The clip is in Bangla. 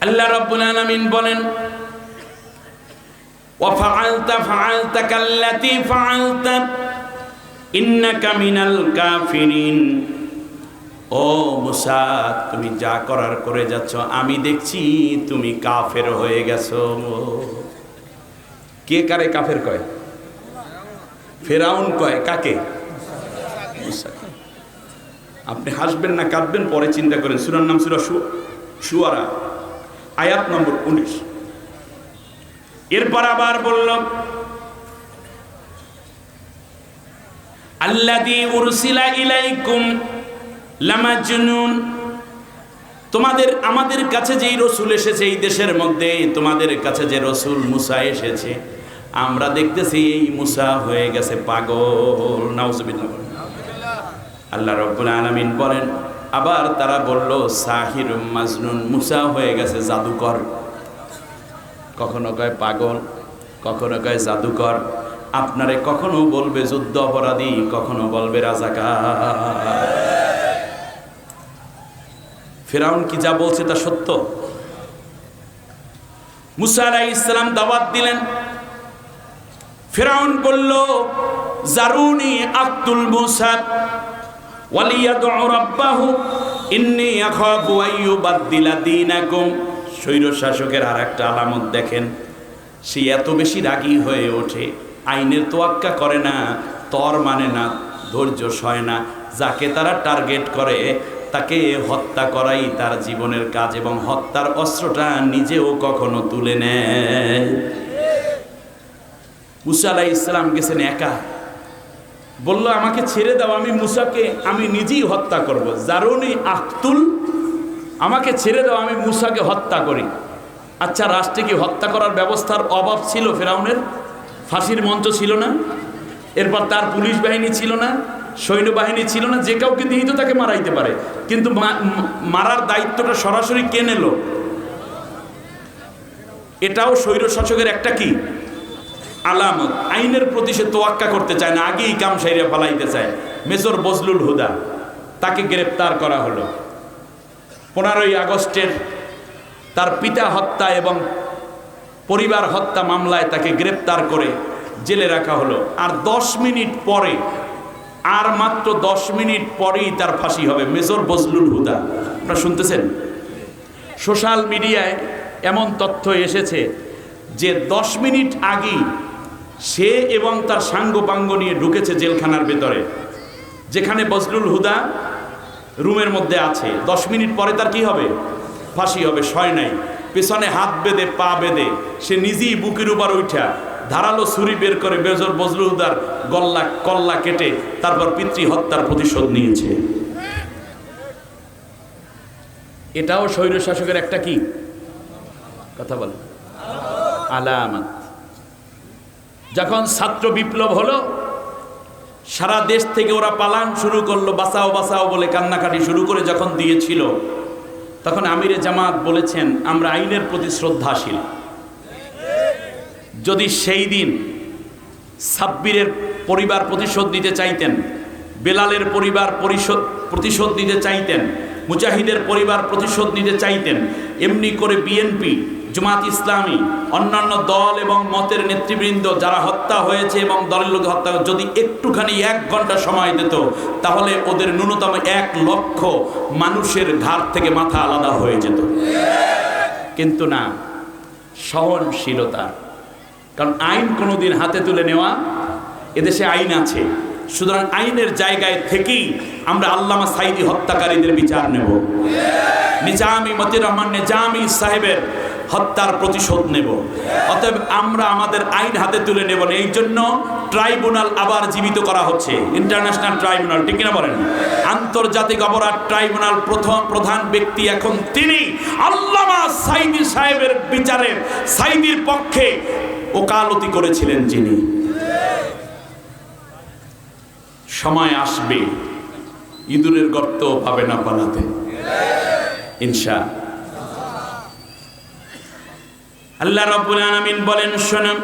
আল্লাহ রাব্বুল আলামিন বলেন وفعلت فعلتك التي فعلت إنك من الكافرين ও মুসা তুমি যা করার করে যাচ্ছ আমি দেখছি তুমি কাফের হয়ে গেছো কে কারে কাফের কয় ফেরাউন কয় কাকে মুসাকে। আপনি হাসবেন না কাঁদবেন পরে চিন্তা করেন সুরার নাম সুরা সু- সুয়ারা আয়াত নম্বর উনিশ। এরপর আবার বলল আল্লাযী উরসিলা ইলাইকুম লামাজনুন। তোমাদের, আমাদের কাছে যেই রসুল এসেছে এই দেশের মধ্যে, তোমাদের কাছে যে রসুল মুসা এসেছে, আমরা দেখতেছি এই মুসা হয়ে গেছে পাগল। নাউজুবিল্লাহ। আল্লাহ রব্বুল আলামিন বলেন আবার তারা বলল, সাহির মাজনুন মুসা হয়ে গেছে জাদুকর। কখনো কয় পাগল, কখনো কয় জাদুকর। আপনারে কখনো বলবে যুদ্ধ অপরাধী, কখনো বলবে রাজাকার। ফেরাউন কি যা বলছে তা সত্য? মুসা আলাই ইসলাম দাওয়াত দিলেন। ফেরাউন বলল, জারুনি আব্দুল মুসা। ওয়ালিয়াদউ রাব্বাহু, ইন্নী আখাফু আইয়ুবাদদিলা দীনাকুম। শাসকের আর একটা আলামত দেখেন, সে এত বেশি রাগী হয়ে ওঠে, আইনের তোয়াক্কা করে না, তর মানে না, ধৈর্য সয় না, যাকে তারা টার্গেট করে, তাকে হত্যা করাই তার জীবনের কাজ এবং হত্যার অস্ত্রটা নিজেও কখনো তুলে নেয়। মুসা আলাহ ইসলাম গেছেন একা বলল, আমাকে ছেড়ে দাও, আমি মুসাকে, আমি নিজেই হত্যা করব। জারুনি আখতুল, আমাকে ছেড়ে দাও, আমি মুসাকে হত্যা করি। আচ্ছা রাষ্ট্রে কি হত্যা করার ব্যবস্থার অভাব ছিল ফেরাউনের? ফাঁসির মঞ্চ ছিল না? এরপর তার পুলিশ বাহিনী ছিল না? সৈন্যবাহিনী ছিল না? যে কাউকে দিয়েই তো তাকে মারাইতে পারে। কিন্তু মারার দায়িত্বটা সরাসরি কে নিল? এটাও স্বৈর শাসকের একটা কি? আলামত, আইনের প্রতি সে তোয়াক্কা করতে চায় না, আগেই কাম সাইরে ফালাইতে চায়। মেজর বজলুল হুদা, তাকে গ্রেপ্তার করা হলো। পনেরোই আগস্টের তার পিতা হত্যা এবং পরিবার হত্যা মামলায় তাকে গ্রেপ্তার করে জেলে রাখা হলো। আর দশ মিনিট পরে, আর মাত্র দশ মিনিট পরেই তার ফাঁসি হবে মেজর বজলুল হুদা। আপনারা শুনতেছেন? সোশ্যাল মিডিয়ায় এমন তথ্য এসেছে যে দশ মিনিট আগেই সে এবং তার সাঙ্গপাঙ্গ নিয়ে ঢুকেছে জেলখানার ভেতরে, যেখানে বজলুল হুদা রুমের মধ্যে আছে। দশ মিনিট পরে তার কি হবে? ফাঁসি হবে, সয় নাই। পেছনে হাত বেঁধে, পা বেঁধে, সে নিজেই বুকের উপর উঠা, ধারালো ছুরি বের করে বেজর বজলুল হুদার গল্লা, কল্লা কেটে তারপর পিতৃ হত্যার প্রতিশোধ নিয়েছে। এটাও স্বৈর শাসকের একটা কি? কথা বল। আলামাত। যখন ছাত্র বিপ্লব হলো, সারা দেশ থেকে ওরা পালান শুরু করল, বাঁচাও বাঁচাও বলে কান্নাকাটি শুরু করে যখন দিয়েছিল, তখন আমিরে জামাত বলেছেন, আমরা আইনের প্রতি শ্রদ্ধাশীল। যদি সেই দিন সাব্বিরের পরিবার প্রতিশোধ নিতে চাইতেন, বেলালের পরিবার পরিশোধ, প্রতিশোধ নিতে চাইতেন, মুজাহিদের পরিবার প্রতিশোধ নিতে চাইতেন, এমনি করে বিএনপি জামাত ইসলামী, অন্যান্য দল এবং মতের নেতৃবৃন্দ যারা হত্যা হয়েছে এবং দলের লোক হত্যা যদি একটুখানি এক ঘণ্টা সময় দিত, তাহলে ওদের ন্যূনতম এক লক্ষ মানুষের ঘাট থেকে মাথা আলাদা হয়ে যেত। কিন্তু না, সহনশীলতা। কারণ আইন কোনোদিন হাতে তুলে নেওয়া, এদেশে আইন আছে। সুতরাং আইনের জায়গায় থেকেই আমরা আল্লামা সাইদি হত্যাকারীদের বিচার নেব। নিজামি মতির রহমান নিজামি সাহেবের হত্যার প্রতিশোধ নেব। অতএব আমরা আমাদের আইন হাতে তুলে নেব এই জন্য ট্রাইব্যুনাল আবার জীবিত করা হচ্ছে। ইন্টারন্যাশনাল ট্রাইব্যুনাল, ঠিক কিনা বলেন? আন্তর্জাতিক অপরাধ ট্রাইব্যুনাল প্রথম প্রধান ব্যক্তি এখন তিনি। আল্লামা সাইদি সাহেবের বিচারের সাইদির পক্ষে ওকালতি করেছিলেন যিনি। সময় আসবে, ইঁদুরের গর্ত পাবে না পালাতে। ইনশা আল্লাহ রবুল আলমিন বলেন শোনেন।